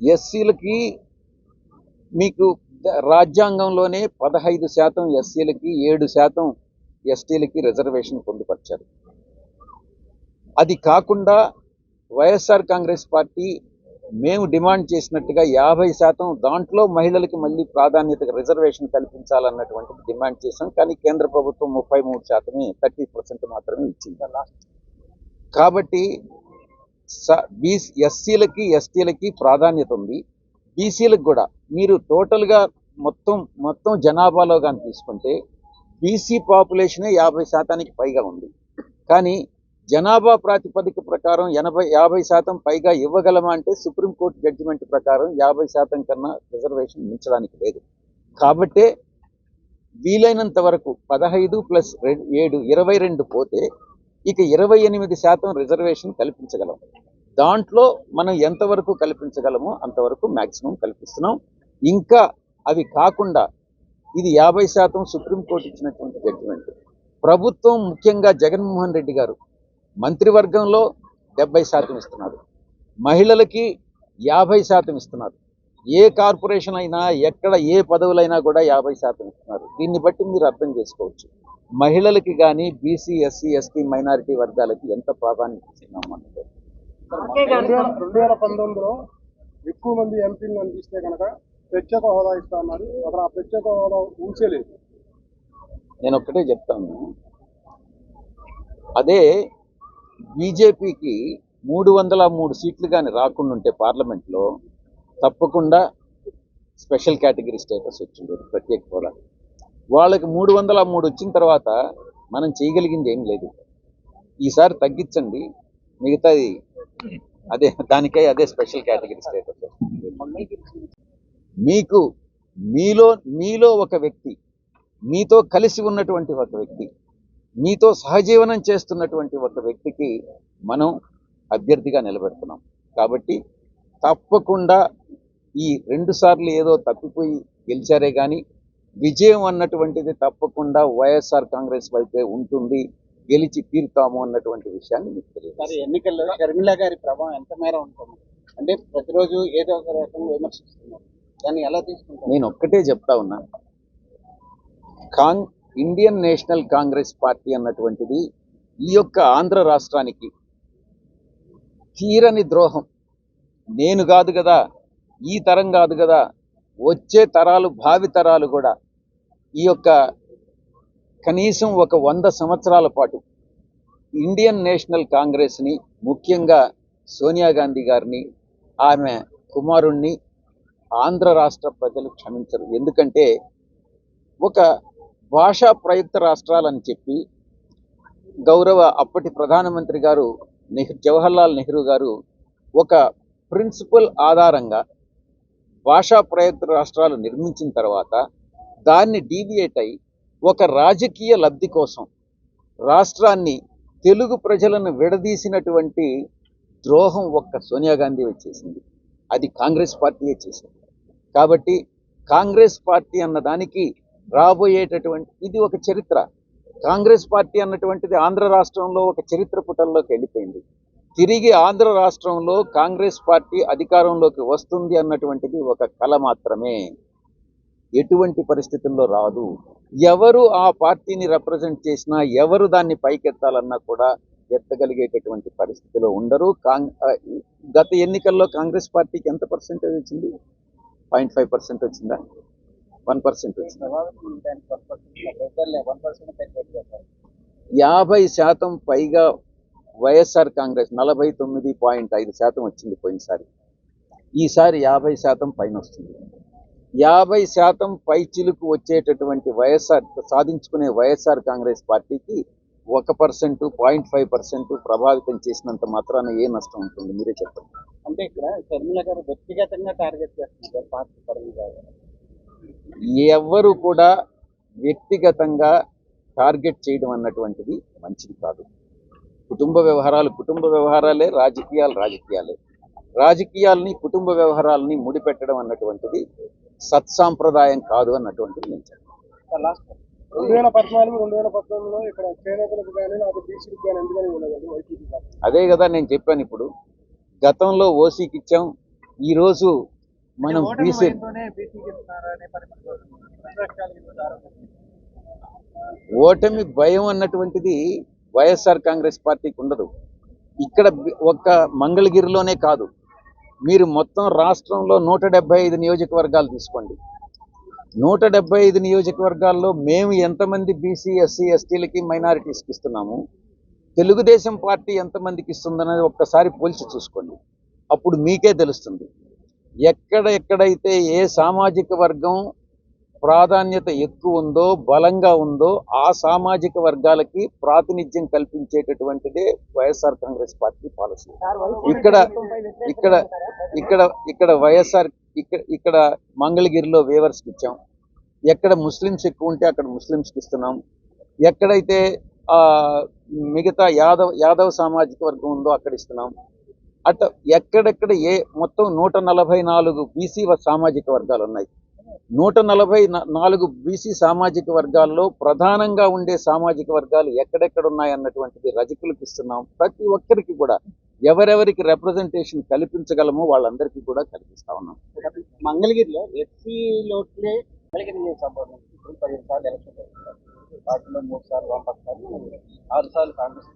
ఎస్సీలకి మీకు రాజ్యాంగంలోనే పదహైదు శాతం ఎస్సీలకి ఏడు శాతం ఎస్టీలకి రిజర్వేషన్ పొందుపరిచారు. అది కాకుండా వైఎస్ఆర్ కాంగ్రెస్ పార్టీ మేము డిమాండ్ చేసినట్టుగా యాభై శాతం దాంట్లో మహిళలకి మళ్ళీ ప్రాధాన్యత రిజర్వేషన్ కల్పించాలన్నటువంటి డిమాండ్ చేశాం. కానీ కేంద్ర ప్రభుత్వం ముప్పై మూడు శాతమే థర్టీ పర్సెంట్ మాత్రమే ఇచ్చింది. కాబట్టి బీసీ ఎస్సీలకి ఎస్టీలకి ప్రాధాన్యత ఉంది. బీసీలకు కూడా. మీరు టోటల్గా మొత్తం మొత్తం జనాభాలో కానీ తీసుకుంటే బీసీ పాపులేషనే యాభై శాతానికి పైగా ఉంది. కానీ జనాభా ప్రాతిపదిక ప్రకారం ఎనభై యాభై శాతం పైగా ఇవ్వగలమా అంటే సుప్రీంకోర్టు జడ్జిమెంట్ ప్రకారం యాభై శాతం కన్నా రిజర్వేషన్ మించడానికి లేదు. కాబట్టే వీలైనంత వరకు పదహైదు ప్లస్ రెండు ఏడు ఇరవై రెండు పోతే ఇక ఇరవై ఎనిమిది శాతం రిజర్వేషన్ కల్పించగలం. దాంట్లో మనం ఎంతవరకు కల్పించగలమో అంతవరకు మ్యాక్సిమం కల్పిస్తున్నాం. ఇంకా అవి కాకుండా ఇది యాభై శాతం సుప్రీంకోర్టు ఇచ్చినటువంటి జడ్జిమెంట్. ప్రభుత్వం ముఖ్యంగా జగన్మోహన్ రెడ్డి గారు మంత్రివర్గంలో డెబ్బై శాతం ఇస్తున్నారు. మహిళలకి యాభై శాతం ఇస్తున్నారు. ఏ కార్పొరేషన్ అయినా ఎక్కడ ఏ పదవులైనా కూడా యాభై శాతం ఇస్తున్నారు. దీన్ని బట్టి మీరు అర్థం చేసుకోవచ్చు. మహిళలకి కానీ బీసీ ఎస్సీ ఎస్టీ మైనారిటీ వర్గాలకి ఎంత ప్రాధాన్యత ఇస్తున్నాము అన్నది రెండు వేల పంతొమ్మిదిలో ఎక్కువ మంది ఎంపీలు అనిపిస్తే కనుక ప్రత్యేక హోదా ఇస్తా అన్నారు. అక్కడ ఆ ప్రత్యేక హోదా ఊసేలేదు నేను ఒక్కటే చెప్తాను. అదే బీజేపీకి మూడు వందల మూడు సీట్లు కానీ రాకుండా ఉంటే పార్లమెంట్లో తప్పకుండా స్పెషల్ కేటగిరీ స్టేటస్ వచ్చింది ప్రత్యేక హోదా. వాళ్ళకి మూడు వందల మూడు వచ్చిన తర్వాత మనం చేయగలిగింది ఏం లేదు. ఈసారి తగ్గించండి. మిగతాది అదే దానికై అదే స్పెషల్ కేటగిరీ స్టేటస్ మీకు మీలో మీలో ఒక వ్యక్తి మీతో కలిసి ఉన్నటువంటి ఒక వ్యక్తి మీతో సహజీవనం చేస్తున్నటువంటి ఒక వ్యక్తికి మనం అభ్యర్థిగా నిలబెడుతున్నాం. కాబట్టి తప్పకుండా ఈ రెండు సార్లు ఏదో తప్పిపోయి గెలిచారే కానీ విజయం అన్నటువంటిది తప్పకుండా వైఎస్ఆర్ కాంగ్రెస్ వైపే ఉంటుంది. గెలిచి తీరుతాము అన్నటువంటి విషయాన్ని మీకు తెలియదు ఎన్నికల్లో షర్మిల గారి ప్రభావం ఎంత మేర ఉంటుంది? అంటే ప్రతిరోజు ఏదో ఒక రకంగా విమర్శిస్తున్నారు. దాన్ని ఎలా తీసుకుంటారు? నేను ఒక్కటే చెప్తా ఉన్నా. కాంగ్ ఇండియన్ నేషనల్ కాంగ్రెస్ పార్టీ అన్నటువంటిది ఈ యొక్క ఆంధ్ర రాష్ట్రానికి తీరని ద్రోహం. నేను కాదు కదా ఈ తరం కాదు కదా వచ్చే తరాలు భావి తరాలు కూడా ఈ యొక్క కనీసం ఒక వంద సంవత్సరాల పాటు ఇండియన్ నేషనల్ కాంగ్రెస్ని ముఖ్యంగా సోనియా గాంధీ గారిని ఆమె కుమారుణ్ణి ఆంధ్ర రాష్ట్ర ప్రజలు క్షమించరు. ఎందుకంటే ఒక భాషా ప్రయుక్త రాష్ట్రాలని చెప్పి గౌరవ అప్పటి ప్రధానమంత్రి గారు నెహ్ జవహర్లాల్ నెహ్రూ గారు ఒక ప్రిన్సిపల్ ఆధారంగా భాషా ప్రయత్న రాష్ట్రాలు నిర్మించిన తర్వాత దాన్ని డీవియేట్ అయి ఒక రాజకీయ లబ్ధి కోసం రాష్ట్రాన్ని తెలుగు ప్రజలను విడదీసినటువంటి ద్రోహం ఒక్క సోనియా గాంధీ వచ్చేసింది. అది కాంగ్రెస్ పార్టీయే చేసింది. కాబట్టి కాంగ్రెస్ పార్టీ అన్న దానికి రాబోయేటటువంటి ఇది ఒక చరిత్ర. కాంగ్రెస్ పార్టీ అన్నటువంటిది ఆంధ్ర రాష్ట్రంలో ఒక చరిత్ర పుటల్లోకి వెళ్ళిపోయింది. తిరిగి ఆంధ్ర రాష్ట్రంలో కాంగ్రెస్ పార్టీ అధికారంలోకి వస్తుంది అన్నటువంటిది ఒక కళ మాత్రమే. ఎటువంటి పరిస్థితుల్లో రాదు. ఎవరు ఆ పార్టీని రిప్రజెంట్ చేసినా ఎవరు దాన్ని పైకెత్తాలన్నా కూడా ఎత్తగలిగేటటువంటి పరిస్థితిలో ఉండరు. కాంగ్ గత ఎన్నికల్లో కాంగ్రెస్ పార్టీకి ఎంత పర్సెంటేజ్ వచ్చింది? పాయింట్ ఫైవ్ పర్సెంట్ వచ్చిందా? వన్ పర్సెంట్ వచ్చిందా? వన్ పర్సెంట్ యాభై శాతం పైగా వైఎస్ఆర్ కాంగ్రెస్ నలభై తొమ్మిది పాయింట్ ఐదు శాతం వచ్చింది పోయినసారి. ఈసారి యాభై శాతం పైన వస్తుంది. యాభై శాతం పై చిలుకు వచ్చేటటువంటి వైఎస్ఆర్ సాధించుకునే వైఎస్ఆర్ కాంగ్రెస్ పార్టీకి ఒక పర్సెంట్ పాయింట్ ఫైవ్ పర్సెంట్ ప్రభావితం చేసినంత మాత్రాన ఏ నష్టం ఉంటుంది? మీరే చెప్పండి. అంటే ఇక్కడ షర్మిల గారు వ్యక్తిగతంగా టార్గెట్ చేస్తున్నారు పార్టీ పరంగా. ఎవ్వరు కూడా వ్యక్తిగతంగా టార్గెట్ చేయడం అన్నటువంటిది మంచిది కాదు. కుటుంబ వ్యవహారాలు కుటుంబ వ్యవహారాలే రాజకీయాలు రాజకీయాలే. రాజకీయాల్ని కుటుంబ వ్యవహారాలని ముడిపెట్టడం అన్నటువంటిది సత్సాంప్రదాయం కాదు అన్నటువంటిది నేను లాస్ట్ రెండు వేల పద్నాలుగు రెండు వేల పంతొమ్మిదిలో ఇక్కడ చేనేతలకు కానీ బీసీలకు ఎందుకని పార్టీ. అదే కదా నేను చెప్పాను ఇప్పుడు. గతంలో ఓసీకి ఇచ్చాం. ఈరోజు మనం బీసీ ఓటమి భయం అన్నటువంటిది వైఎస్ఆర్ కాంగ్రెస్ పార్టీకి ఉండదు. ఇక్కడ ఒక్క మంగళగిరిలోనే కాదు. మీరు మొత్తం రాష్ట్రంలో నూట డెబ్బై ఐదు నియోజకవర్గాలు తీసుకోండి. నూట డెబ్బై ఐదు నియోజకవర్గాల్లో మేము ఎంతమంది బీసీ ఎస్సీ ఎస్టీలకి మైనారిటీస్కి ఇస్తున్నాము? తెలుగుదేశం పార్టీ ఎంతమందికి ఇస్తుందనేది ఒక్కసారి పోల్చి చూసుకోండి. అప్పుడు మీకే తెలుస్తుంది. ఎక్కడ ఎక్కడైతే ఏ సామాజిక వర్గం ప్రాధాన్యత ఎక్కువ ఉందో బలంగా ఉందో ఆ సామాజిక వర్గాలకి ప్రాతినిధ్యం కల్పించేటటువంటిదే వైఎస్ఆర్ కాంగ్రెస్ పార్టీ పాలసీ. ఇక్కడ ఇక్కడ ఇక్కడ ఇక్కడ వైఎస్ఆర్ ఇక్కడ ఇక్కడ మంగళగిరిలో వేవర్స్కి ఇచ్చాం. ఎక్కడ ముస్లిమ్స్ ఎక్కువ ఉంటే అక్కడ ముస్లిమ్స్కి ఇస్తున్నాం. ఎక్కడైతే ఆ, మిగతా యాదవ్ యాదవ్ సామాజిక వర్గం ఉందో అక్కడ ఇస్తున్నాం. అట్ట ఎక్కడెక్కడ ఏ మొత్తం నూట నలభై నాలుగు బీసీ సామాజిక వర్గాలు ఉన్నాయి. నూట నలభై నా- నాలుగు బీసీ సామాజిక వర్గాల్లో ప్రధానంగా ఉండే సామాజిక వర్గాలు ఎక్కడెక్కడ ఉన్నాయన్నటువంటిది రజకులకు ఇస్తున్నాం. ప్రతి ఒక్కరికి కూడా ఎవరెవరికి రిప్రజెంటేషన్ కల్పించగలమో వాళ్ళందరికీ కూడా కల్పిస్తా ఉన్నాం. మంగళగిరిలో ఎస్సీ లోట్లే ఇప్పుడు పదిహేను సార్లు ఎలక్షన్ వాటిలో మూడు సార్లు వామపక్షాలు ఆరు సార్లు కాంగ్రెస్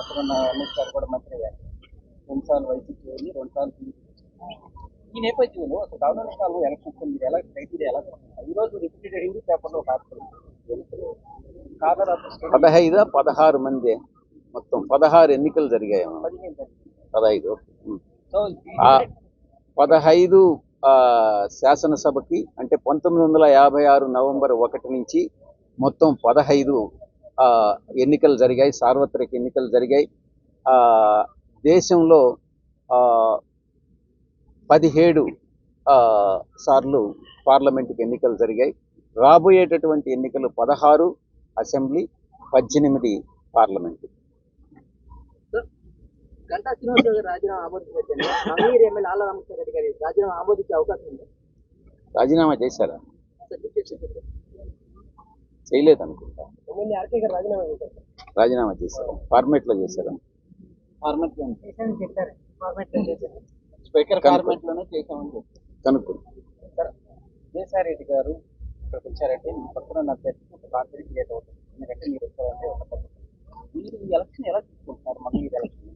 అక్కడ ఉన్న అమిత్ షా కూడా మంత్రి అయ్యారు రెండు సార్లు వైసీపీ వెళ్ళి రెండు సార్లు ఈ నేపథ్యంలో అసలు గవర్నర్ కాలం ఎలక్షన్స్ మీరు ఎలా క్రైటీరియా ఎలా? ఈ రోజు రిపీటెడ్ హిందీ పేపర్లో పదహైదు పదహారు మంది మొత్తం పదహారు ఎన్నికలు జరిగాయి. పదహైదు పదహైదు శాసనసభకి అంటే పంతొమ్మిది వందల యాభై ఆరు నవంబర్ ఒకటి నుంచి మొత్తం పదహైదు ఎన్నికలు జరిగాయి సార్వత్రిక ఎన్నికలు జరిగాయి. దేశంలో పదిహేడు ఆ, సార్లు పార్లమెంటుకి ఎన్నికలు జరిగాయి. రాబోయేటటువంటి ఎన్నికలు పదహారు అసెంబ్లీ పద్దెనిమిది పార్లమెంటు. గంటా శ్రీనివాసరావు గారు రాజీనామా ఆమోదించండి మంగళగిరి ఎమ్మెల్యే ఆళ్ళ రామకృష్ణ రెడ్డి గారి రాజీనామా ఆమోదించే అవకాశం ఉంది? రాజీనామా చేశారా? చేయలేదు అనుకుంటా ఎమ్మెల్యే ఆర్కే గారు రాజీనామా చేశారు? రాజీనామా చేశారా? ఫార్మేట్లో చేశారా? ఫార్మెట్ చెప్పారు. ఫార్మాట్లో చేశారు. స్పీకర్. ఫార్మెట్లోనే చేసామని చెప్పారు. కనుక్కో విజయసాయిరెడ్డి గారు ఇక్కడికి వచ్చారంటే మీ పక్కన అభ్యర్థికి ఒక కాన్ఫిడెంట్ క్రియేట్ అవుతుంది. ఎందుకంటే మీరు వచ్చారంటే ఒక పద్ధతి. మీరు ఈ ఎలక్షన్ ఎలా తీసుకుంటున్నారు? ఈ ఎలక్షన్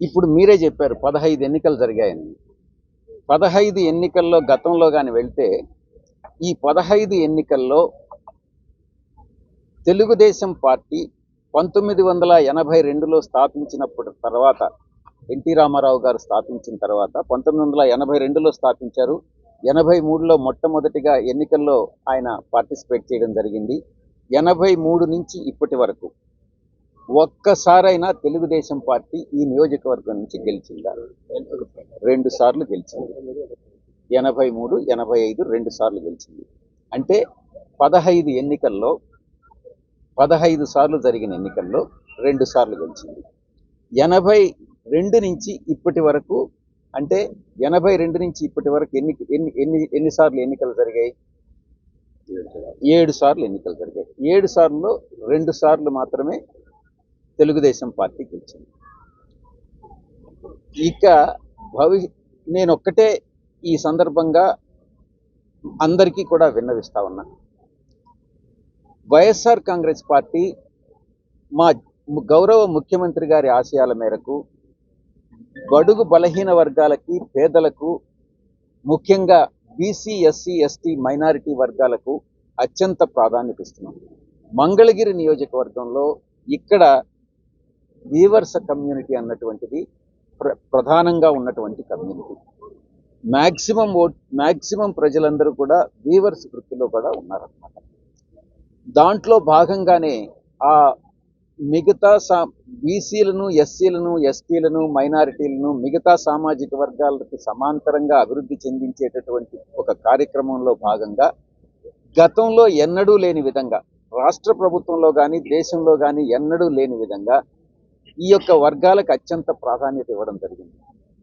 ఇప్పుడు మీరే చెప్పారు పదహైదు ఎన్నికలు జరిగాయని. పదహైదు ఎన్నికల్లో గతంలో కానీ వెళ్తే ఈ పదహైదు ఎన్నికల్లో తెలుగుదేశం పార్టీ పంతొమ్మిది వందల ఎనభై రెండులో స్థాపించినప్పుడు తర్వాత ఎన్టీ రామారావు గారు స్థాపించిన తర్వాత పంతొమ్మిది వందల ఎనభై రెండులో స్థాపించారు. ఎనభై మూడులో మొట్టమొదటిగా ఎన్నికల్లో ఆయన పార్టిసిపేట్ చేయడం జరిగింది. ఎనభై మూడు నుంచి ఇప్పటి వరకు ఒక్కసారైనా తెలుగుదేశం పార్టీ ఈ నియోజకవర్గం నుంచి గెలిచిందా? రెండు సార్లు గెలిచింది. ఎనభై మూడు ఎనభై ఐదు రెండు సార్లు గెలిచింది. అంటే పదహైదు ఎన్నికల్లో పదహైదు సార్లు జరిగిన ఎన్నికల్లో రెండు సార్లు గెలిచింది. ఎనభై రెండు నుంచి ఇప్పటి వరకు అంటే ఎనభై రెండు నుంచి ఇప్పటి వరకు ఎన్ని ఎన్ని ఎన్ని ఎన్నిసార్లు ఎన్నికలు జరిగాయి? ఏడు సార్లు ఎన్నికలు జరిగాయి. ఏడు సార్లు రెండు సార్లు మాత్రమే తెలుగుదేశం పార్టీ గెలిచింది. ఇక భవి నేను ఒక్కటే ఈ సందర్భంగా అందరికీ కూడా విన్నవిస్తా ఉన్నా. వైఎస్ఆర్ కాంగ్రెస్ పార్టీ మా గౌరవ ముఖ్యమంత్రి గారి ఆశయాల మేరకు బడుగు బలహీన వర్గాలకి పేదలకు ముఖ్యంగా బీసీ ఎస్సీ ఎస్టీ మైనారిటీ వర్గాలకు అత్యంత ప్రాధాన్యత ఇస్తున్నాం. మంగళగిరి నియోజకవర్గంలో ఇక్కడ వీవర్స కమ్యూనిటీ అన్నటువంటిది ప్ర ప్రధానంగా ఉన్నటువంటి కమ్యూనిటీ. మ్యాక్సిమం ఓట్ మ్యాక్సిమం ప్రజలందరూ కూడా వీవర్స్ వృత్తిలో కూడా ఉన్నారన్నమాట. దాంట్లో భాగంగానే ఆ మిగతా సా బీసీలను ఎస్సీలను ఎస్టీలను మైనారిటీలను మిగతా సామాజిక వర్గాలకు సమాంతరంగా అభివృద్ధి చెందించేటటువంటి ఒక కార్యక్రమంలో భాగంగా గతంలో ఎన్నడూ లేని విధంగా రాష్ట్ర ప్రభుత్వంలో కానీ దేశంలో కానీ ఎన్నడూ లేని విధంగా ఈ యొక్క వర్గాలకు అత్యంత ప్రాధాన్యత ఇవ్వడం జరిగింది.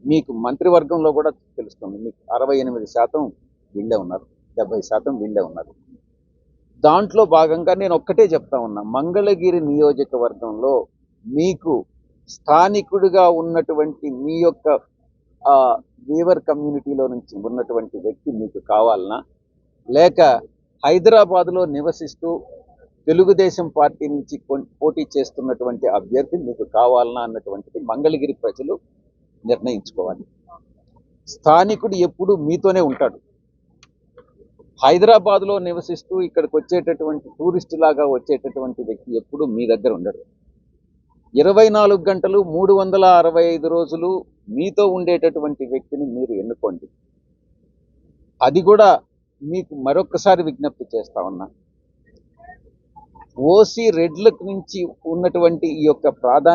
మీకు మంత్రివర్గంలో కూడా తెలుస్తుంది మీకు అరవై ఎనిమిది శాతం వీళ్ళే ఉన్నారు డెబ్బై శాతం వీళ్ళే ఉన్నారు. దాంట్లో భాగంగా నేను ఒక్కటే చెప్తా ఉన్నా. మంగళగిరి నియోజకవర్గంలో మీకు స్థానికుడిగా ఉన్నటువంటి మీ యొక్క వీవర్ కమ్యూనిటీలో నుంచి ఉన్నటువంటి వ్యక్తి మీకు కావాలనా? లేక హైదరాబాద్లో నివసిస్తూ తెలుగుదేశం పార్టీ నుంచి పోటీ చేస్తున్నటువంటి అభ్యర్థి మీకు కావాలనా అన్నటువంటిది మంగళగిరి ప్రజలు నిర్ణయించుకోవాలి. స్థానికుడు ఎప్పుడు మీతోనే ఉంటాడు. హైదరాబాద్లో నివసిస్తూ ఇక్కడికి వచ్చేటటువంటి టూరిస్ట్ లాగా వచ్చేటటువంటి వ్యక్తి ఎప్పుడు మీ దగ్గర ఉండడు. ఇరవై నాలుగు గంటలు మూడు వందల అరవై ఐదు రోజులు మీతో ఉండేటటువంటి వ్యక్తిని మీరు ఎన్నుకోండి. అది కూడా మీకు మరొకసారి విజ్ఞప్తి చేస్తా ఉన్నా. ఓసీ రెడ్లకు నుంచి ఉన్నటువంటి ఈ యొక్క ప్రాధాన్యత